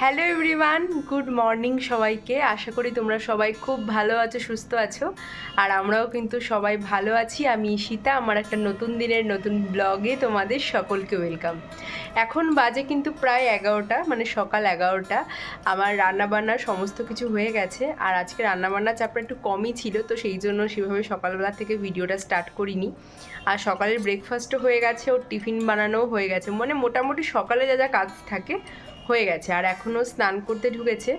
Hello everyone good morning সবাইকে। আশা করি তোমরা সবাই খুব ভালো আছো, সুস্থ আছো। আর আমরাও কিন্তু সবাই ভালো আছি। আমি ঈশিতা, আমার একটা নতুন দিনের নতুন ব্লগে তোমাদের সকলকে ওয়েলকাম এখন বাজে কিন্তু প্রায় এগারোটা মানে সকাল এগারোটা। আমার রান্নাবান্না সমস্ত কিছু হয়ে গেছে। আর আজকে রান্নাবান্নার চাপটা একটু কমই ছিল, তো সেই জন্য সেভাবে সকালবেলা থেকে ভিডিওটা স্টার্ট করিনি। আর সকালের ব্রেকফাস্টও হয়ে গেছে, ওর টিফিন বানানোও হয়ে গেছে। মানে মোটামুটি সকালে যা যা কাজ থাকে হয়ে গেছে। আর এখনও স্নান করতে ঢুকেছে।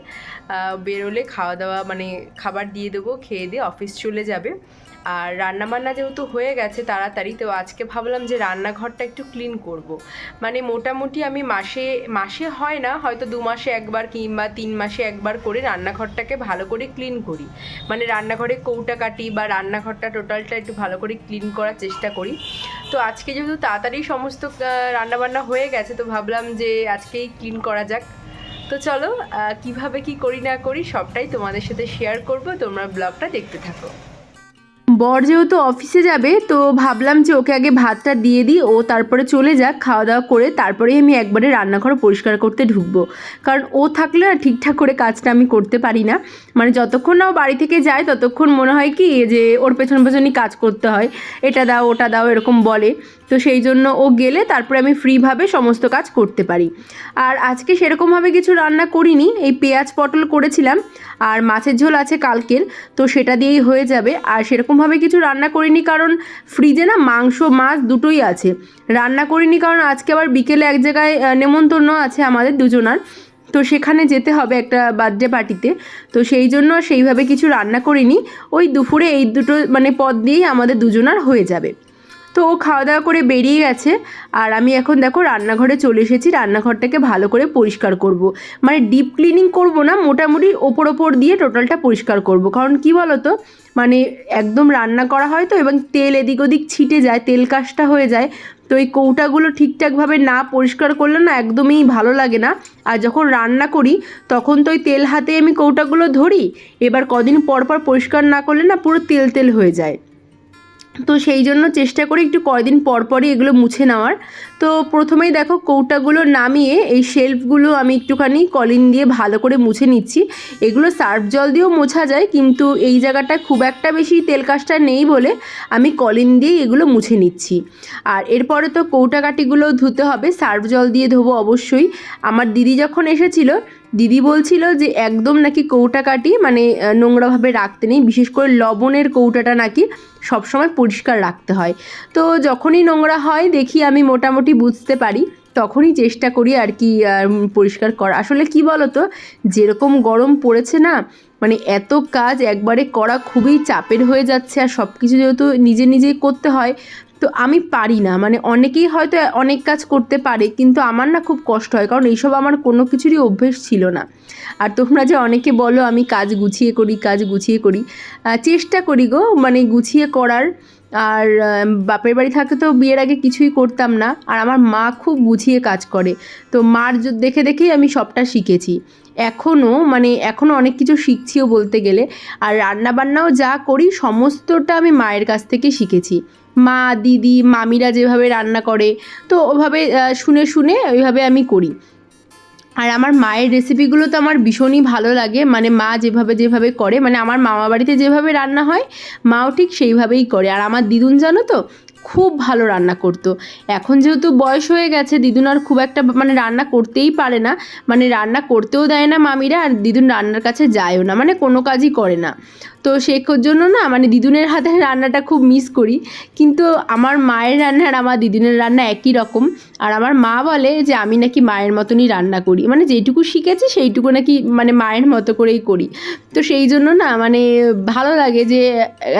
বেরোলে খাওয়া দাওয়া মানে খাবার দিয়ে দেবো, খেয়ে দিয়ে অফিস চলে যাবে। আর রান্নাবান্না যেহেতু হয়ে গেছে তাড়াতাড়ি, তো আজকে ভাবলাম যে রান্নাঘরটা একটু ক্লিন করব। মানে মোটামুটি আমি মাসে মাসে হয় না, হয়তো দু মাসে একবার কিংবা তিন মাসে একবার করে রান্নাঘরটাকে ভালো করে ক্লিন করি। মানে রান্নাঘরে কৌটা কাটি বা রান্নাঘরটা টোটালটা একটু ভালো করে ক্লিন করার চেষ্টা করি। তো আজকে যেহেতু তাড়াতাড়ি সমস্ত রান্নাবান্না হয়ে গেছে, তো ভাবলাম যে আজকেই ক্লিন করা যাক। তো চলো কীভাবে কি করি না করি সবটাই তোমাদের সাথে শেয়ার করব, তোমরা ব্লগটা দেখতে থাকো। বর যেহেতু অফিসে যাবে, তো ভাবলাম যে ওকে আগে ভাতটা দিয়ে দিই, ও তারপরে চলে যাক খাওয়া দাওয়া করে তারপরেই আমি একবারে রান্নাঘর পরিষ্কার করতে ঢুকবো। কারণ ও থাকলে না ঠিকঠাক করে কাজটা আমি করতে পারি না। মানে যতক্ষণ না ও বাড়ি থেকে যায়, ততক্ষণ মনে হয় কি, যে ওর পেছন পেছনই কাজ করতে হয়। এটা দাও, ওটা দাও, এরকম বলে। তো সেই জন্য ও গেলে তারপরে আমি ফ্রিভাবে সমস্ত কাজ করতে পারি। আর আজকে সেরকমভাবে কিছু রান্না করিনি, এই পেঁয়াজ পটল করেছিলাম আর মাছের ঝোল আছে কালকের, তো সেটা দিয়েই হয়ে যাবে। আর সেরকমভাবে কিছু রান্না করিনি কারণ ফ্রিজে না মাংস, মাছ দুটোই আছে। রান্না করিনি কারণ আজকে আবার বিকেলে এক জায়গায় নেমন্তন্ন আছে আমাদের দুজনার। তো সেখানে যেতে হবে একটা বার্থডে পার্টিতে তো সেই জন্য সেইভাবে কিছু রান্না করিনি। ওই দুপুরে এই দুটো মানে পদ দিয়েই আমাদের দুজনার হয়ে যাবে। তো ও খাওয়া দাওয়া করে বেরিয়ে গেছে। আর আমি এখন দেখো রান্নাঘরে চলে এসেছি। রান্নাঘরটাকে ভালো করে পরিষ্কার করব। মানে ডিপ ক্লিনিং করব না, মোটামুটি ওপর ওপর দিয়ে টোটালটা পরিষ্কার করব। কারণ কি বলো তো মানে একদম রান্না করা হয় তো এবং তেল এদিক ওদিক ছিটে যায়, তেল কাজটা হয়ে যায়। তো এই কৌটাগুলো ঠিকঠাকভাবে না পরিষ্কার করলে না একদমই ভালো লাগে না। আর যখন রান্না করি, তখন তো ওই তেল হাতে আমি কৌটাগুলো ধরি। এবার কদিন পর পর পরিষ্কার না করলে না পুরো তেল তেল হয়ে যায়। তো সেই জন্য চেষ্টা করি একটু কয়দিন পর পরই এগুলো মুছে নেওয়ার। তো প্রথমেই দেখো কৌটাগুলো নামিয়ে এই শেলফগুলো আমি একটুখানি কলিন দিয়ে ভালো করে মুছে নিচ্ছি। এগুলো সার্ফ জল দিয়েও মোছা যায়, কিন্তু এই জায়গাটা খুব একটা বেশি তেল কাজটা নেই বলে আমি কলিন দিয়ে এগুলো মুছে নিচ্ছি। আর এরপরে তো কৌটা কাটিগুলো ধুতে হবে, সার্ফ জল দিয়ে ধোবো অবশ্যই। আমার দিদি যখন এসেছিল দিদি বলছিল যে একদম নাকি কৌটা কাটি মানে নোংরাভাবে রাখতে নেই, বিশেষ করে লবণের কৌটাটা নাকি সবসময় পরিষ্কার রাখতে হয়। তো যখনই নোংরা হয়, দেখি আমি মোটামুটি বুঝতে পারি, তখনই চেষ্টা করি আর কি পরিষ্কার করা। আসলে কি বলো তো যেরকম গরম পড়েছে না মানে এত কাজ একবারে করা খুবই চাপের হয়ে যাচ্ছে আর সব কিছু যেহেতু নিজে নিজেই করতে হয় তো আমি পারি না। মানে অনেকেই হয়তো অনেক কাজ করতে পারে, কিন্তু আমার না খুব কষ্ট হয়, কারণ এইসব আমার কোনো কিছুরই অভ্যেস ছিল না। আর তোমরা যে অনেকে বলো, আমি কাজ গুছিয়ে করি, কাজ গুছিয়ে করি চেষ্টা করি গো মানে গুছিয়ে করার। আর বাপের বাড়ি থাকতে তো বিয়ের আগে কিছুই করতাম না। আর আমার মা খুব গুছিয়ে কাজ করে। তো মার দেখে দেখেই আমি সবটা শিখেছি। এখনও মানে এখনও অনেক কিছু শিখছিও বলতে গেলে। আর রান্নাবান্নাও যা করি, সমস্তটা আমি মায়ের কাছ থেকে শিখেছি। মা, দিদি, মামিরা যেভাবে রান্না করে, তো ওভাবে শুনে শুনে ওইভাবে আমি করি। আর আমার মায়ের রেসিপিগুলো তো আমার ভীষণই ভালো লাগে। মানে মা যেভাবে যেভাবে করে মানে আমার মামা বাড়িতে যেভাবে রান্না হয়, মাও ঠিক সেইভাবেই করে। আর আমার দিদুন জানো তো খুব ভালো রান্না করতো। এখন যেহেতু বয়স হয়ে গেছে, দিদুন আর খুব একটা মানে রান্না করতেই পারে না। মানে রান্না করতেও দেয় না মামিরা আর দিদুন রান্নার কাছে যায়ও না মানে কোনো কাজই করে না। তো সে জন্য না মানে দিদুনের হাতের রান্নাটা খুব মিস করি। কিন্তু আমার মায়ের রান্না আর আমার দিদুনের রান্না একই রকম। আর আমার মা বলে যে, আমি নাকি মায়ের মতনই রান্না করি। মানে যেটুকু শিখেছি, সেইটুকু নাকি মানে মায়ের মতো করেই করি। তো সেই জন্য না মানে ভালো লাগে যে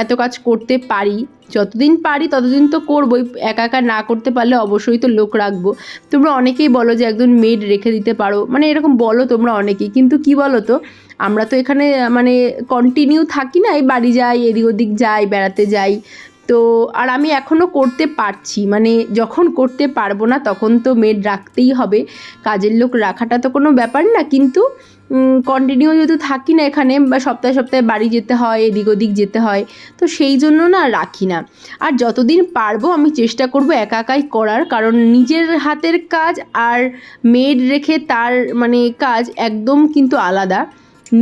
এত কাজ করতে পারি। যতদিন পারি ততদিন তো করবোই। একা একা না করতে পারলে অবশ্যই তো লোক রাখব। তোমরা অনেকেই বলো যে একজন মেড রেখে দিতে পারো। মানে এরকম বলো তোমরা অনেকেই। কিন্তু কি বলো তো আমরা তো এখানে মানে কন্টিনিউ থাকি না, এই বাড়ি যাই, এদিক ওদিক যাই, বেড়াতে যাই। তো আর আমি এখনও করতে পারছি। মানে যখন করতে পারব না তখন তো মেড রাখতেই হবে। কাজের লোক রাখাটা তো কোনো ব্যাপার না। কিন্তু কন্টিনিউ যেহেতু থাকি না এখানে, বা সপ্তাহে সপ্তাহে বাড়ি যেতে হয়, এদিক ওদিক যেতে হয়, তো সেই জন্য না রাখি না। আর যতদিন পারব আমি চেষ্টা করব একা একাই করার, কারণ নিজের হাতের কাজ আর মেড রেখে তার মানে কাজ একদম কিন্তু আলাদা।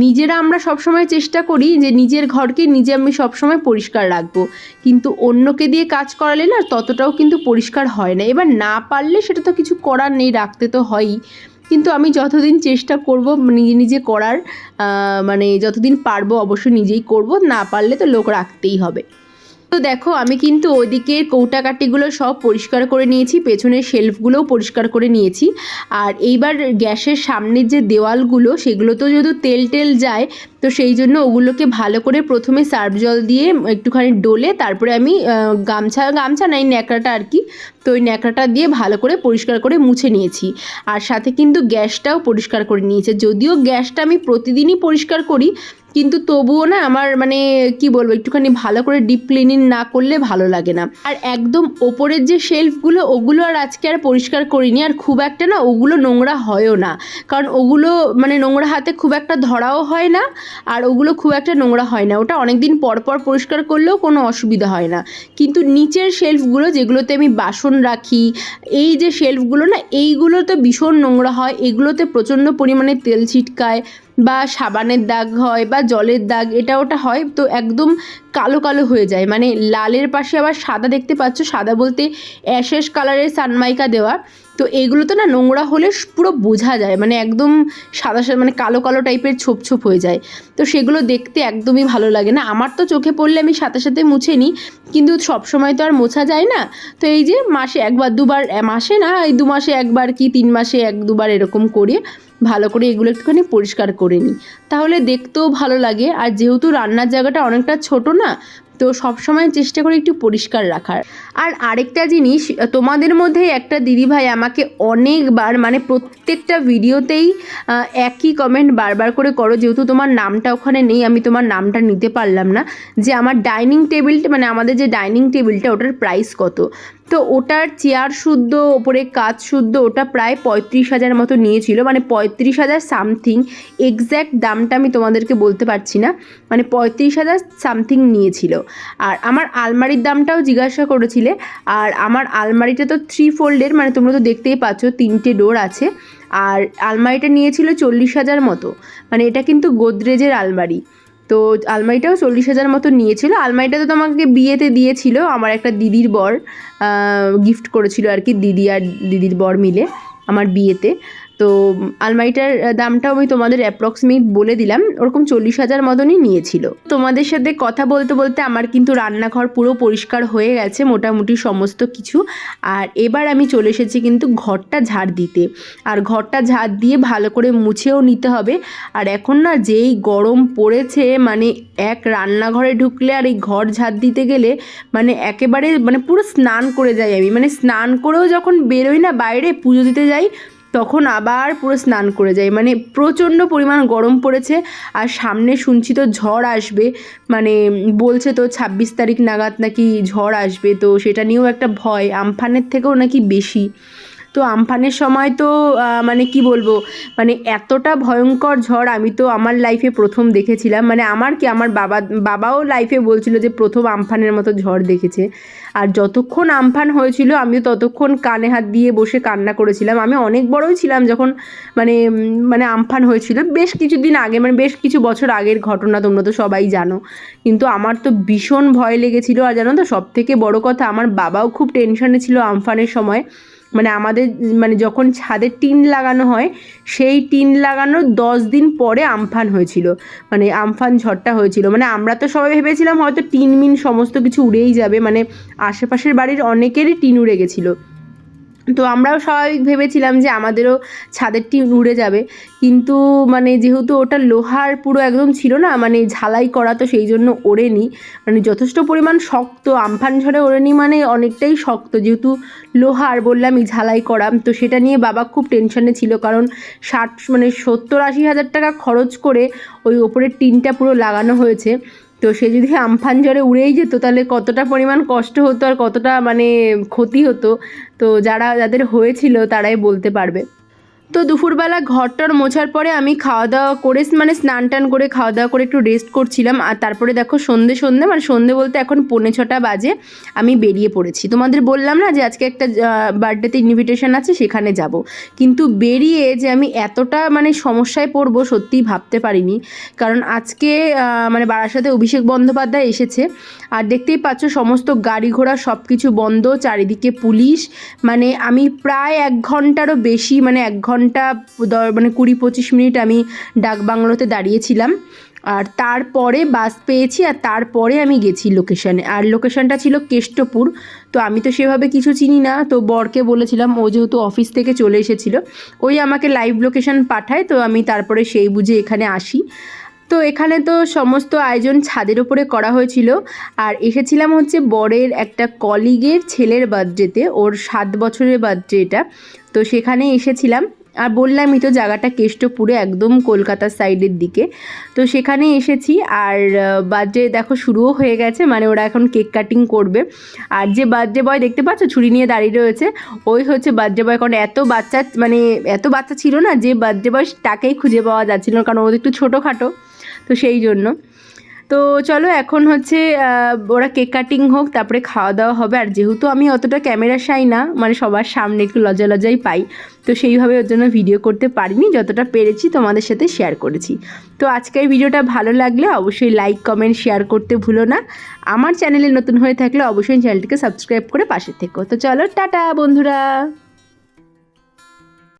নিজেরা আমরা সবসময় চেষ্টা করি যে নিজের ঘরকে নিজে আমি সবসময় পরিষ্কার রাখব। কিন্তু অন্যকে দিয়ে কাজ করালে না ততটাও কিন্তু পরিষ্কার হয় না। এবার না পারলে সেটা তো কিছু করার নেই, রাখতে তো হয়ই। কিন্তু আমি যতদিন চেষ্টা করব নিজে নিজে করার মানে যতদিন পারব অবশ্যই নিজেই করব, না পারলে তো লোক রাখতেই হবে। তো দেখো, আমি কিন্তু ওইদিকের কৌটাকাটিগুলো সব পরিষ্কার করে নিয়েছি, পেছনের শেলফগুলোও পরিষ্কার করে নিয়েছি। আর এইবার গ্যাসের সামনের যে দেওয়ালগুলো সেগুলো তো যেহেতু তেল টেল যায়, তো সেই জন্য ওগুলোকে ভালো করে প্রথমে সার্ফ জল দিয়ে একটুখানি ডলে, তারপরে আমি গামছা গামছা নাই ন্যাকড়াটা আর কি, তো ওই ন্যাকড়াটা দিয়ে ভালো করে পরিষ্কার করে মুছে নিয়েছি। আর সাথে কিন্তু গ্যাসটাও পরিষ্কার করে নিয়েছে। যদিও গ্যাসটা আমি প্রতিদিনই পরিষ্কার করি কিন্তু তবুও না আমার মানে কি বলব, একটুখানি ভালো করে ডিপ ক্লিনিং না করলে ভালো লাগে না। আর একদম ওপরের যে শেলফগুলো ওগুলো আর আজকে আর পরিষ্কার করিনি। আর খুব একটা না, ওগুলো নোংরা হয়ও না। কারণ ওগুলো মানে নোংরা হাতে খুব একটা ধরাও হয় না, আর ওগুলো খুব একটা নোংরা হয় না। ওটা অনেক দিন পর পর পরিষ্কার করলেও কোনো অসুবিধা হয় না। কিন্তু নিচের শেলফগুলো যেগুলোতে আমি বাসন রাখি, এই যে শেলফগুলো না এইগুলো তো ভীষণ নোংরা হয়। এগুলোতে প্রচণ্ড পরিমাণে তেল ছিটকায়। বা সাবানের দাগ হয় বা জলের দাগ, এটা ওটা হয়, তো একদম কালো কালো হয়ে যায়। মানে লালের পাশে আবার সাদা দেখতে পাচ্ছ, সাদা বলতে অ্যাশেস কালারের সানমাইকা দেওয়া। তো এগুলোতে না নোংরা হলে পুরো বোঝা যায় মানে একদম সাদা সাদা মানে কালো কালো টাইপের ছোপ ছোপ হয়ে যায়। তো সেগুলো দেখতে একদমই ভালো লাগে না। আমার তো চোখে পড়লে আমি সাথে সাথে মুছে নিই কিন্তু সব সময় তো আর মোছা যায় না। তো এই যে মাসে একবার, দুবার মাসে না, এই দু মাসে একবার কি তিন মাসে এক দুবার এরকম করে ভালো করে এগুলো একটুখানি পরিষ্কার করে নিই। তাহলে দেখতেও ভালো লাগে। আর যেহেতু রান্নার জায়গাটা অনেকটা ছোট না, তো সবসময় চেষ্টা করি একটু পরিষ্কার রাখার। আর আরেকটা জিনিস, তোমাদের মধ্যে একটা দিদিভাই আমাকে অনেকবার মানে প্রত্যেকটা ভিডিওতেই একই কমেন্ট বারবার করে করো, যেহেতু তোমার নামটা ওখানে নেই, আমি তোমার নামটা নিতে পারলাম না। যে আমার ডাইনিং টেবিলটা মানে আমাদের যে ডাইনিং টেবিলটা ওটার প্রাইস কত? তো ওটার চেয়ার শুদ্ধ, ওপরে কাজ শুদ্ধ, ওটা প্রায় পঁয়ত্রিশ হাজার মতো নিয়েছিল মানে পঁয়ত্রিশ হাজার সামথিং এক্স্যাক্ট দামটা আমি তোমাদেরকে বলতে পারছি না। মানে পঁয়ত্রিশ হাজার সামথিং নিয়েছিল। আর আমার আলমারির দামটাও জিজ্ঞাসা করেছিলে। আর আমার আলমারিটা তো থ্রি ফোল্ডের মানে তোমরা তো দেখতেই পাচ্ছ তিনটে ডোর আছে। আর আলমারিটা নিয়েছিল চল্লিশ হাজার মতো। মানে এটা কিন্তু গোদরেজের আলমারি। তো আলমারিটাও চল্লিশ হাজার মতো নিয়েছিল। আলমারিটা তো তোমাকে বিয়েতে দিয়েছিল। আমার একটা দিদির বর গিফট করেছিল আর কি, দিদি আর দিদির বর মিলে আমার বিয়েতে। তো আলমারিটার দামটাও আমি তোমাদের অ্যাপ্রক্সিমেট বলে দিলাম। ওরকম চল্লিশ হাজার মতনই নিয়েছিল। তোমাদের সাথে কথা বলতে বলতে আমার কিন্তু রান্নাঘর পুরো পরিষ্কার হয়ে গেছে, মোটামুটি সমস্ত কিছু। আর এবার আমি চলে এসেছি কিন্তু ঘরটা ঝাড় দিতে। আর ঘরটা ঝাড় দিয়ে ভালো করে মুছেও নিতে হবে। আর এখন না যেই গরম পড়েছে মানে এক রান্নাঘরে ঢুকলে আর এই ঘর ঝাড় দিতে গেলে মানে একেবারে মানে পুরো স্নান করে যাই আমি। মানে স্নান করেও যখন বেরোই না, বাইরে পুজো দিতে যাই তখন আবার পুরো স্নান করে যাই মানে প্রচণ্ড পরিমাণ গরম পড়েছে আর সামনে শুনছি তো ঝড় আসবে। মানে বলছে তো ছাব্বিশ তারিখ নাগাদ নাকি ঝড় আসবে। তো সেটা নিয়েও একটা ভয়। আমফানের থেকেও নাকি বেশি। তো আমফানের সময় তো মানে কি বলব মানে এতটা ভয়ঙ্কর ঝড় আমি তো আমার লাইফে প্রথম দেখেছিলাম। মানে আমার কি, আমার বাবা, বাবাও লাইফে বলছিল যে প্রথম আমফানের মতো ঝড় দেখেছে। আর যতক্ষণ আমফান হয়েছিল, আমিও ততক্ষণ কানে হাত দিয়ে বসে কান্না করেছিলাম। আমি অনেক বড়ই ছিলাম যখন মানে মানে আমফান হয়েছিল। বেশ কিছুদিন আগে মানে বেশ কিছু বছর আগের ঘটনা, তোমরা তো সবাই জানো। কিন্তু আমার তো ভীষণ ভয় লেগেছিলো। আর জানো তো সব থেকে বড় কথা, আমার বাবাও খুব টেনশনে ছিল আমফানের সময়। মানে আমাদের মানে যখন ছাদে টিন লাগানো হয়, সেই টিন লাগানোর দশ দিন পরে আমফান হয়েছিল। মানে আমফান ঝড়টা হয়েছিল। মানে আমরা তো সবাই ভেবেছিলাম হয়তো টিন মিন সমস্ত কিছু উড়েই যাবে। মানে আশেপাশের বাড়ির অনেকেরই টিন উড়ে গেছিল। তো আমরাও স্বাভাবিক ভেবেছিলাম যে আমাদেরও ছাদের টিন উড়ে যাবে। কিন্তু মানে যেহেতু ওটা লোহার পুরো একদম ছিল না মানে ঝালাই করা তো সেই জন্য ওড়েনি। মানে যথেষ্ট পরিমাণ শক্ত, আমফান ঝড়ে ওড়েনি মানে অনেকটাই শক্ত। যেহেতু লোহার বললামই ঝালাই করা, তো সেটা নিয়ে বাবা খুব টেনশনে ছিল। কারণ ষাট মানে সত্তর, আশি হাজার টাকা খরচ করে ওই ওপরের টিনটা পুরো লাগানো হয়েছে। তো সে যদি আমফান জ্বরে উড়েই যেত, তাহলে কতটা পরিমাণ কষ্ট হতো আর কতটা মানে ক্ষতি হতো? তো যারা, যাদের হয়েছিল, তারাই বলতে পারবে। তো দুপুরবেলা ঘরটার মোছার পরে আমি খাওয়া দাওয়া করে মানে স্নান টান করে খাওয়া দাওয়া করে একটু রেস্ট করছিলাম। আর তারপরে দেখো সন্ধে সন্ধে মানে সন্ধে বলতে এখন পৌনে ছটা বাজে, আমি বেরিয়ে পড়েছি। তোমাদের বললাম না যে আজকে একটা বার্থডেতে ইনভিটেশন আছে, সেখানে যাব। কিন্তু বেরিয়ে যে আমি এতটা মানে সমস্যায় পড়ব, সত্যিই ভাবতে পারিনি। কারণ আজকে মানে বারাসাতে অভিষেক বন্দ্যোপাধ্যায় এসেছে। আর দেখতেই পাচ্ছ সমস্ত গাড়ি ঘোড়া সব কিছু বন্ধ, চারিদিকে পুলিশ। মানে আমি প্রায় এক ঘন্টারও বেশি মানে এক ঘণ্টা দ- মানে কুড়ি পঁচিশ মিনিট আমি ডাকবাংলোতে দাঁড়িয়েছিলাম। আর তারপরে বাস পেয়েছি আর তারপরে আমি গেছি লোকেশানে আর লোকেশানটা ছিল কেষ্টপুর। তো আমি তো সেভাবে কিছু চিনি না। তো বরকে বলেছিলাম, ও যেহেতু অফিস থেকে চলে এসেছিল, ওই আমাকে লাইভ লোকেশান পাঠায়। তো আমি তারপরে সেই বুঝে এখানে আসি। তো এখানে তো সমস্ত আয়োজন ছাদের ওপরে করা হয়েছিল। আর এসেছিলাম হচ্ছে বরের একটা কলিগের ছেলের বার্থডেতে ওর সাত বছরের বার্থডে এটা তো সেখানে এসেছিলাম। আর বললামই তো জায়গাটা কেষ্টপুরে একদম কলকাতার সাইডের দিকে। তো সেখানে এসেছি আর বার্থডে দেখো শুরুও হয়ে গেছে মানে ওরা এখন কেক কাটিং করবে। আর যে বার্থডে বয় দেখতে পাচ্ছ, ছুরি নিয়ে দাঁড়িয়ে রয়েছে, ওই হচ্ছে বার্থডে বয়। কারণ এত বাচ্চা মানে এত বাচ্চা ছিল না যে বার্থডে বয় তাকেই খুঁজে পাওয়া যাচ্ছিল কারণ ওদের একটু ছোটোখাটো। তো সেই জন্য। তো চলো এখন হচ্ছে ওরা কেক কাটিং হোক, তারপরে খাওয়া দাওয়া হবে। আর যেহেতু আমি অতটা ক্যামেরা শাই না মানে সবার সামনে একটু লজ্জা লজ্জাই পাই, তো সেইভাবে ওর জন্য ভিডিও করতে পারিনি, যতটা পেরেছি তোমাদের সাথে শেয়ার করেছি। তো আজকের ভিডিওটা ভালো লাগলে অবশ্যই লাইক কমেন্ট শেয়ার করতে ভুলো না। আমার চ্যানেলে নতুন হয়ে থাকলে অবশ্যই চ্যানেলটিকে সাবস্ক্রাইব করে পাশে থেকো। তো চলো, টাটা বন্ধুরা!